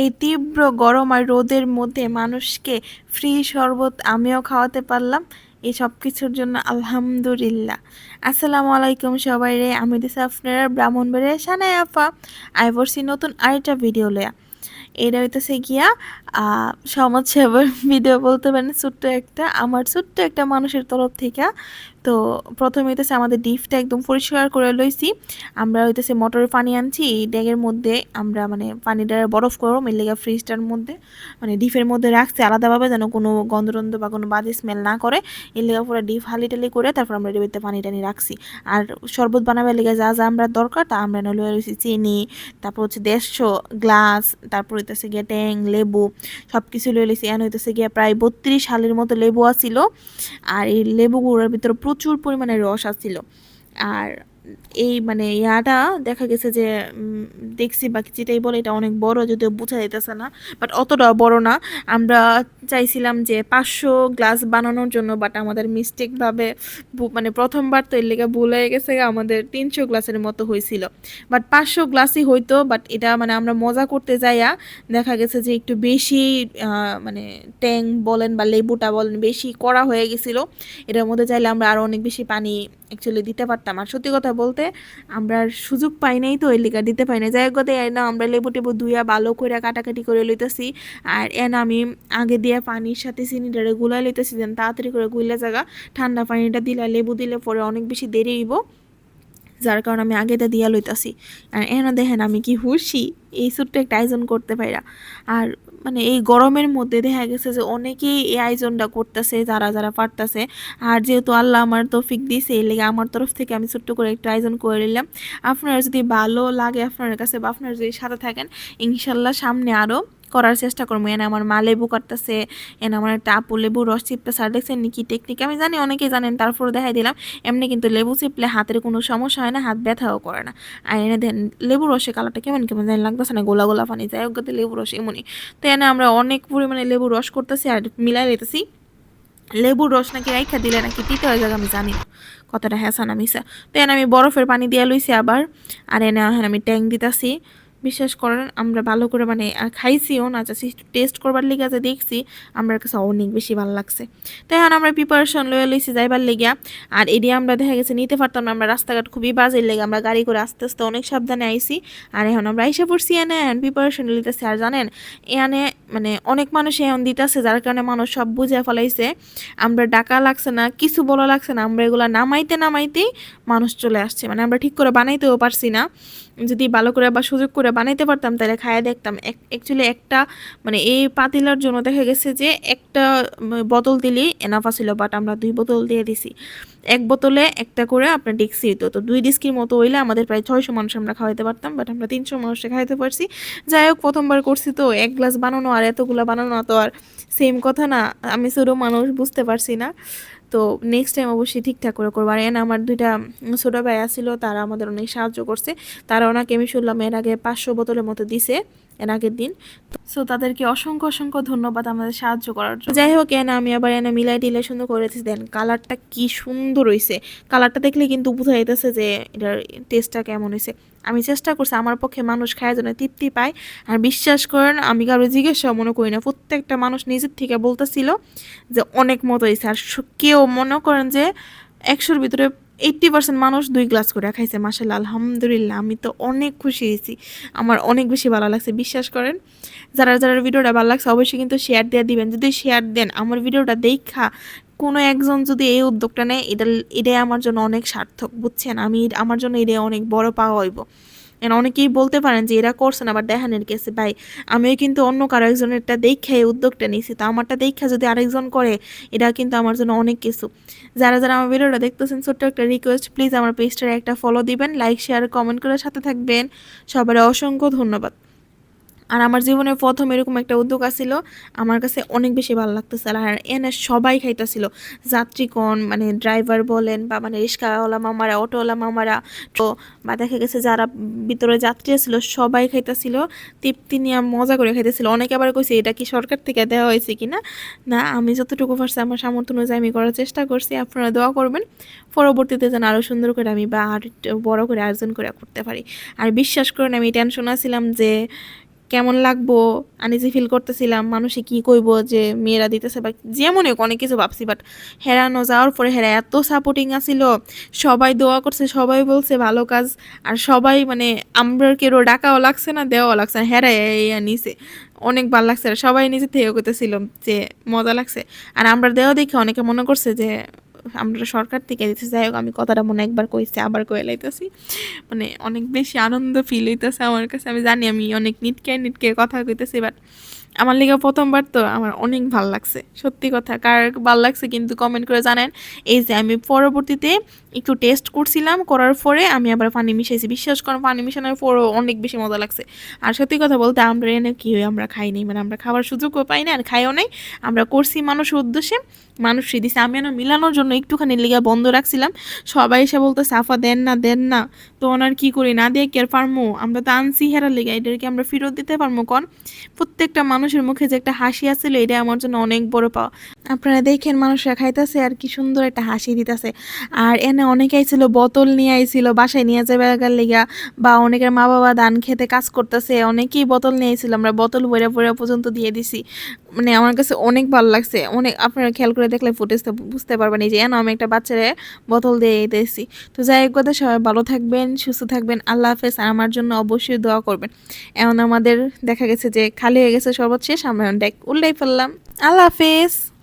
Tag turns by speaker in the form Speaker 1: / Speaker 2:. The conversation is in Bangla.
Speaker 1: এই তীব্র গরম আর রোদের মধ্যে মানুষকে ফ্রি শরবত আমিও খাওয়াতে পারলাম। এই সব কিছুর জন্য আলহামদুলিল্লাহ। আসসালামু আলাইকুম সবাই রে, আমি দিস আপনারা ব্রাহ্মণবাড়িয়া সানাই আফা। আই পড়ছি নতুন আরেকটা ভিডিও লয়া। এটা হইতেছে গিয়া সমাজসেবার ভিডিও বলতে পারেন, ছোট্ট একটা, আমার ছোট্ট একটা মানুষের তরফ থেকে তো প্রথমে হইতেছে আমাদের ডিপটা একদম পরিষ্কার করে লইছি। আমরা হইতেছে মোটরের পানি আনছি, এই ড্যাগের মধ্যে আমরা মানে পানিটা বরফ করো লেগে ফ্রিজটার মধ্যে মানে ডিপের মধ্যে রাখছি আলাদাভাবে যেন কোনো গন্ধরন্ধ বা কোনো বাজে স্মেল না করে। এর লেগে পুরো ডিপ হালি টালি করে তারপর আমরা ডিবিতে পানি টানি রাখছি। আর শরবত বানাবার লেগে যা যা আমরা দরকার তা আমরা নলে রয়েছি চিনি, তারপর হচ্ছে দেড়শো গ্লাস, তারপর হইতেছে গিয়ে ট্যাং, লেবু সব কিছু লয়ে এন হইতেছে গিয়ে প্রায় বত্রিশ সালের মতো লেবু আছিল। আর এই লেবুগুলোর ভিতরে প্রচুর পরিমাণে রস আসছিল। আর এই মানে ইয়াটা দেখা গেছে যে দেখছি বাকি যেটাই বলে এটা অনেক বড়, যদিও বোঝা যেতেছে না বাট অতটা বড় না। আমরা চাইছিলাম যে পাঁচশো গ্লাস বানানোর জন্য বাট আমাদের মিস্টেকভাবে মানে প্রথমবার তো এর লেগে ভুল হয়ে গেছে, আমাদের তিনশো গ্লাসের মতো হয়েছিল। বাট পাঁচশো গ্লাসই হইতো বাট এটা মানে আমরা মজা করতে যাইয়া দেখা গেছে যে একটু বেশি মানে ট্যাং বলেন বা লেবুটা বলেন বেশি কড়া হয়ে গেছিল। এটার মধ্যে চাইলে আমরা আরও অনেক বেশি পানি অ্যাকচুয়ালি দিতে পারতাম। আর সত্যি কথা বলতে আমরা সুযোগ পাই নাই তো এর লিগা দিতে পাই না যাই কথা না আমরা লেবু টেবু ধুইয়া ভালো করে কাটাকাটি করে লইতেছি। আর এন আমি আগে দিয়ে পানির সাথে চিনিটারে গুলাই লইতেছি যেন তাড়াতাড়ি করে গুইলা জায়গা ঠান্ডা পানিটা দিলে, লেবু দিলে পরে অনেক বেশি দেরি হইব। যার কারণে আমি আগেটা দিয়া লইতাছি। আর এনা দেখেন আমি কি হুশি, এই ছোট্ট একটা আয়োজন করতে পাইরা। আর মানে এই গরমের মধ্যে দেখা গেছে যে অনেকেই এই আয়োজনটা করতেছে, যারা যারা পারতেছে। আর যেহেতু আল্লাহ আমার তৌফিক দিয়েছে এই লেগে আমার তরফ থেকে আমি ছোট্ট করে একটা আয়োজন করে নিলাম। আপনারা যদি ভালো লাগে আপনার কাছে বা আপনারা যদি সাথে থাকেন, ইনশাল্লাহ সামনে আরও করার চেষ্টা করব। এনে আমার মা লেবু কাটতেছে, এনে আমার একটা আপু লেবু রস চিপতে স্যার দেখছেন কি টেকনিক আমি জানি অনেকেই জানেন তারপরে দেখাই দিলাম। এমনি কিন্তু লেবু চিপলে হাতের কোনো সমস্যা হয় না, হাত ব্যথাও করে না। আর এনে দেন লেবু রসে কালারটা কেমন কেমন জানি লাগতেছে না, গোলা গোলা পানি যাই হোক লেবু রস এমনই। তো এনে আমরা অনেক পরিমাণে লেবু রস করতেছি আর মিলাই লেতেছি। লেবুর রস নাকি রাইখা দিলে নাকি তিতে হয়ে যাবে আমি জানি না। কতটা হ্যাঁসা না মিশা তো এনে আমি বরফের পানি দিয়ে লইছি আবার। আর এনে আমি ট্যাং দিতাছি। বিশ্বাস করেন আমরা ভালো করে মানে আহ, খাইছিও না চাচ্ছি টেস্ট করবার লিগে যে দেখছি আমার কাছে অনেক বেশি ভালো লাগছে। তো এখন আমরা প্রিপারেশন লয়ে লইছি যাইবার লেগিয়া আর এটি আমরা দেখা গেছে নিতে পারতাম না আমরা রাস্তাঘাট খুবই বাজে লেগে আমরা গাড়ি করে আস্তে আস্তে অনেক সাবধানে আইছি আর এখন আমরা আইসা পড়ছি এনে এখন প্রিপারেশন নিতেছি আর জানেন এখানে মানে অনেক মানুষ এখন দিতেছে যার কারণে মানুষ সব বুঝে ফেলাইছে আমরা ডাকা লাগছে না কিছু বলা লাগছে না আমরা এগুলা নামাইতে নামাইতেই মানুষ চলে আসছে মানে আমরা ঠিক করে বানাইতেও পারছি না যদি ভালো করে বা সুযোগ করে বানাইতে পারতাম, তাহলে খাইয়ে দেখতাম। অ্যাকচুয়ালি একটা মানে এই পাতিলার জন্য দেখা গেছে যে একটা বোতল দিলেই এনাফা ছিল বাট আমরা দুই বোতল দিয়ে দিছি। এক বোতলে একটা করে আপনার ডিক্সি হইতো তো দুই ডিস্কির মতো হইলে আমাদের প্রায় ছয়শো মানুষ আমরা খাওয়াইতে পারতাম বাট আমরা তিনশো মানুষে খাওয়াইতে পারছি। যাই হোক, প্রথমবার করছি তো, এক গ্লাস বানানো আর এতগুলো বানানো তো আর সেম কথা না, আমি ছোটো মানুষ বুঝতে পারছি না। তো নেক্সট টাইম অবশ্যই ঠিকঠাক করে করব। আর এন আমার দুইটা ছোটো ভাই ছিল তারা আমাদের অনেক সাহায্য করছে। তারা ওনাকে আমি শুনলাম এর আগে পাঁচশো বোতলের মতো দিছে। এর আগের দিন। সো তাদেরকে অসংখ্য অসংখ্য ধন্যবাদ আমাদের সাহায্য করার জন্য। যাই হোক এনে আমি আবার এনে মিলাই টিলাই সুন্দর করে দিচ্ছি দেন কালারটা কি সুন্দর হয়েছে কালারটা দেখলে কিন্তু বোঝা যাইতেছে যে এটার টেস্টটা কেমন হয়েছে আমি চেষ্টা করছি আমার পক্ষে মানুষ খায় যেন তৃপ্তি পায়। আর বিশ্বাস করেন আমি কারও জিজ্ঞাসা মনে করি না। প্রত্যেকটা মানুষ নিজের থেকে বলতেছিল যে অনেক মতো হয়েছে আর কেউ মনে করেন যে একশোর ভিতরে এইট্টি পার্সেন্ট মানুষ দুই গ্লাস করে খাইছে মাসাল্লাহ আলহামদুলিল্লাহ। আমি তো অনেক খুশি হয়েছি। আমার অনেক বেশি ভালো লাগছে, বিশ্বাস করেন। যারা যারা ভিডিওটা ভালো লাগছে, অবশ্যই কিন্তু শেয়ার দেওয়া দিবেন। যদি শেয়ার দেন, আমার ভিডিওটা দেখা কোনো একজন যদি এই উদ্যোগটা নেয়, এটা, এটাই আমার জন্য অনেক সার্থক, বুঝছেন? আমি, আমার জন্য এটাই অনেক বড় পাওয়া হইব। And অনেকেই বলতে পারেন যে, এরা করছে না। আবার দেখানের কেসে, ভাই, আমিও কিন্তু অন্য কারও একজনেরটা দেখে উদ্যোগটা নিয়েছি। তো আমারটা দেখে যদি আরেকজন করে এটা কিন্তু আমার জন্য অনেক কিছু। যারা যারা আমার ভিডিওটা দেখতেছেন, ছোট্ট একটা রিকোয়েস্ট প্লিজ আমার পেজটার একটা ফলো দিবেন লাইক শেয়ার কমেন্ট করে সাথে থাকবেন। সবার অসংখ্য ধন্যবাদ। আর আমার জীবনে প্রথম এরকম একটা উদ্যোগ আসছিল আমার কাছে অনেক বেশি ভালো লাগতেছে। আর এনে সবাই খাইতেছিল। যাত্রীগণ মানে ড্রাইভার বলেন বা মানে রিক্সাওয়ালা মামারা, অটোওয়ালা মামারা, তো বা দেখা গেছে যারা ভিতরে যাত্রী ছিল সবাই খাইতেছিল। তৃপ্তি নিয়ে মজা করে খাইতেছিল। অনেকে আবার কইছে, এটা কি সরকার থেকে দেওয়া হয়েছে কিনা না? না, আমি যতটুকু পারছি, আমার সামর্থ্য অনুযায়ী আমি করার চেষ্টা করছি। আপনারা দোয়া করবেন, পরবর্তীতে যেন আরও সুন্দর করে আমি বা আর বড় করে আয়োজন করে করতে পারি। আর বিশ্বাস করেন, আমি টেনশন আছিলাম যে কেমন লাগবো? আনিজি ফিল করতেছিলাম, মানুষে কি কইব যে মেয়েরা দিতেছে বা যেমনই হোক অনেক কিছু ভাবছি বাট হেরানো যাওয়ার পরে হেরা এত সাপোর্টিং আছিল, সবাই দোয়া করছে, সবাই বলছে ভালো কাজ, আর সবাই মানে আমরা কেউ ডাকাও লাগছে না, দেওয়াও লাগছে না হেরা নিছে। অনেক ভালো লাগছে সবাই নিজে থেকে করতেছিল যে মজা লাগছে। আর আমরা দেওয়া দেখে অনেকে মনে করছে যে আমরা সরকার থেকে দিতেছি, যাই হোক আমি কথাটা মনে একবার কইছি, আবার কয়ে লাইতেছি। মানে অনেক বেশি আনন্দ ফিল হইতেছে আমার কাছে, আমি জানি আমি অনেক নিটকে নিটকে কথা কইতেছি বাট আমার লিগে প্রথমবার তো আমার অনেক ভালো লাগছে, সত্যি কথা। কার ভালো লাগছে কিন্তু কমেন্ট করে জানেন। এই যে আমি পরবর্তীতে একটু টেস্ট করছিলাম, করার পরে আমি আবার পানি মিশাইছি। বিশ্বাস করো পানি মিশানোর পরও অনেক বেশি মজা লাগছে। আর সত্যি কথা বলতে আমরা এনে কি হয়, আমরা খাই খাইনি মানে আমরা খাবার সুযোগও পাই না আর খাইও নাই। আমরা করছি মানুষের উদ্দেশ্যে, মানুষই দিছে। আমি যেন মিলানোর জন্য একটুখানি লিগা বন্ধ রাখছিলাম। সবাই এসে বলতে সাফা দেন না দেন না। তো ওনার কি করি? না দিয়ে কি আর পারমো? আমরা তো আনছি হেরার লেগে। এটাকে আমরা ফেরত দিতে পারব কন? প্রত্যেকটা মানুষের মুখে যে একটা হাসি আসছিল এটা আমার জন্য অনেক বড় পাওয়া আপনারা দেখেন মানুষরা খাইতেছে আর কি সুন্দর একটা হাসি দিতেছে। আর এনে অনেকে আইছিল, বোতল নিয়ে আইছিল, বাসায় নিয়ে যাবে লাগার লেগা বা অনেকের মা বাবা ধান খেতে কাজ করতেছে, অনেকেই বোতল নিয়ে আইছিল, আমরা বোতল ভরে ভরে পর্যন্ত দিয়ে দিছি। মানে আমার কাছে অনেক ভালো লাগছে, অনেক আপনারা খেয়াল করে দেখলে ফুটেজটা বুঝতে পারবেন, এই যে এন আমি একটা বাচ্চারে বোতল দিয়ে দিয়েছি। তো যাই হোক কথা, সবাই ভালো থাকবেন, সুস্থ থাকবেন, আল্লাহ হাফেজ, আর আমার জন্য অবশ্যই দোয়া করবেন। এমন আমাদের দেখা গেছে যে খালি হয়ে গেছে শরবত শেষ আমরা উল্টাই ফেললাম। আল্লাহ হাফেজ!